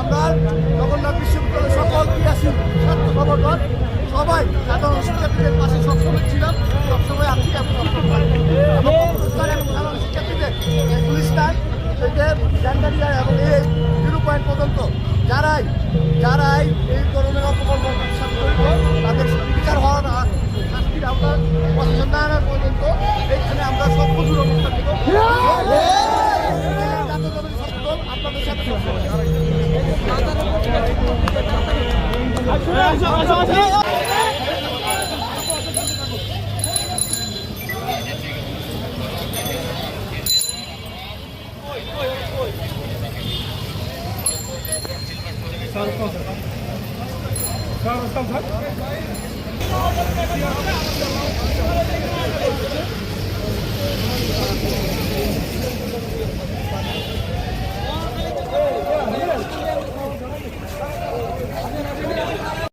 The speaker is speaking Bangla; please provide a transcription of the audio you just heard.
আমরা জগন্নাথ বিশ্ববিদ্যালয়ের সকল ক্রিয়াশীল ছাত্র সংগঠন সবাই সাধারণ শিক্ষার্থীদের পাশে সবসময় ছিলাম, সবসময় আছি এবং সাধারণ শিক্ষার্থীদের এই জান্ডারিয়া এবং এই জিরো পয়েন্ট পর্যন্ত যারাই যারাই এই ধরনের অপকর্ম তাদের বিচার হওয়ার শাস্তির না পর্যন্ত এখানে Sağ olun. Sağ olun. Sağ olun.